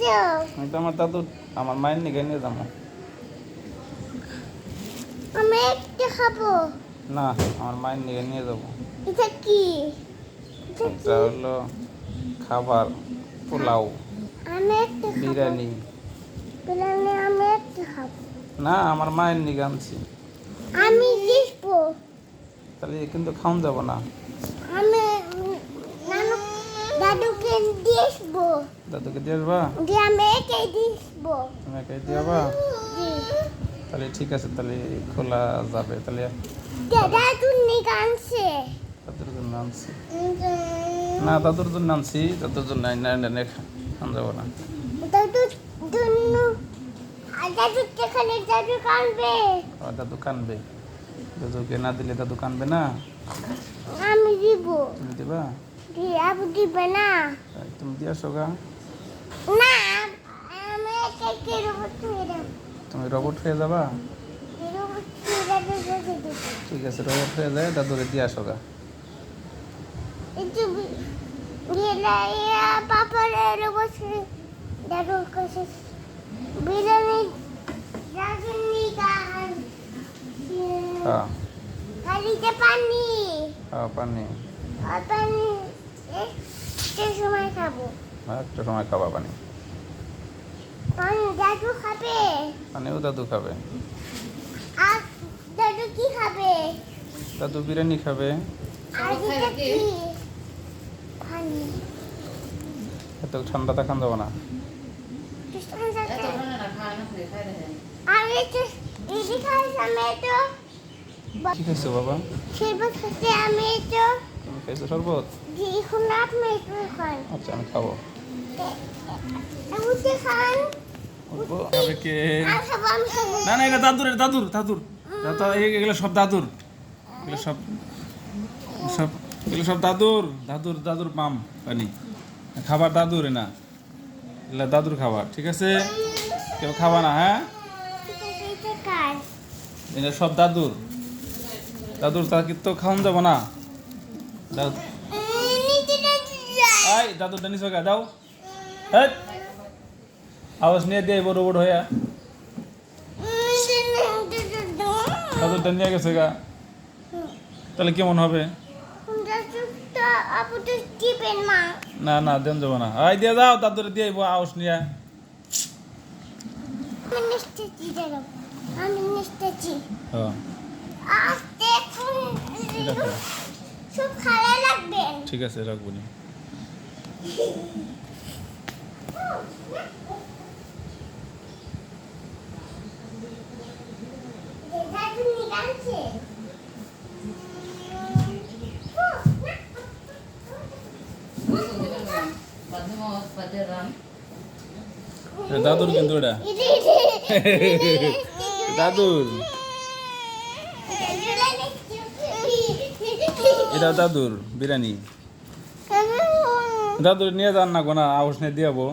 আমি তো আমার দাদু আমার মায়ের নিকে নিয়ে যাব। আমি একটা খাব। না আমার মায়ের নিকে নিয়ে যাব। এটা কি? এটা হলো খাবার পোলাও। আমি একটা বিরিয়ানি। বিরিয়ানি আমি একটা খাব। না আমার মায়ের নিকে আনছি। আমি দিসবো তাহলে কিন্তু খাওয়ান যাব না। দাদুকে দিসবো দাদুকে দিয়ে আসবা দিয়ে আমি এটাই দিসবো তুমি একাই দিয়ে যাবা জি। তাহলে ঠিক আছে তাহলে খোলা যাবে তাহলে দাদু নিকে আনছে। দাদুর জন্য আনছি। না দাদুর জন্য আনছি দাদুর জন্য না না না খান যাব না। দাদু দুনু দাদু যেখানে দাদু কানবে। দাদু কানবে। দাদুকে না দিলে দাদু কানবে না? আমি দিব। তুমি দিবা? দি আবু দিবে না। তুমি দিয়ে আসো গা না আমি এটাকে রোবট হয়ে দেব। তুমি রবট হয়ে যাবা? ঠিক আছে রবট হয়ে যায় দাদুরে দিয়ে আসো গা পাপার রোবট দাদুর কাছে বিরিয়ানি দাদু নিগান হ্যাঁ। গাড়িতে পানি। হ্যাঁ পানি। আর পানি সময় খাব। হ্যাঁ একটা সময় খাবা পানি। দাদু খাবে? পানিও দাদু খাবে। আর দাদু কি খাবে? দাদু বিরিয়ানি খাবে। আর এটা কি? পানি। এত ঠান্ডাটা খান যাব না। আমি তো দিদি আমি তো কি খাইছো বাবা? আমি তো খাইছো শরবত? আচ্ছা আমি খাব। না না এটা দাদুর এটা দাদুর দাদুর। এগুলো সব দাদুর। এগুলো সব সব এগুলো সব দাদুর দাদুর দাদুর পাম পানি। খাবার দাদুর না। এগুলো দাদুর খাবার ঠিক আছে? কেউ খাবা না হ্যাঁ? এটা সব দাদুর। দাদুর তা কি তো খাওয়ান যাব না। দাদু নিচে আই দাদুর ডানি সগা দাও। হ্যাঁ? আওয়াজ নিয়ে দিয়ে বড় বড় হইয়া। দাদুর ডানি গেছে গা তাহলে কেমন হবে? আপু তো টিপেন মা না না দেন যাব না। আই দিয়ে যাও দাদুর দিয়ে আইবো আওয়াজ নিয়ে। আমি নিশ্চিত দাঁড়াবো আমি নিশ্চিত হ্যাঁ। আস্তে এখন দেখো সব খালা লাগবেন ঠিক আছে রাখব নি। দাদুর কিন্তু এটা দাদুর। এটা দাদুর বিরিয়ানি। দাদুর নিয়ে যান না গোনা আওয়াজ নিয়ে দিয়াবো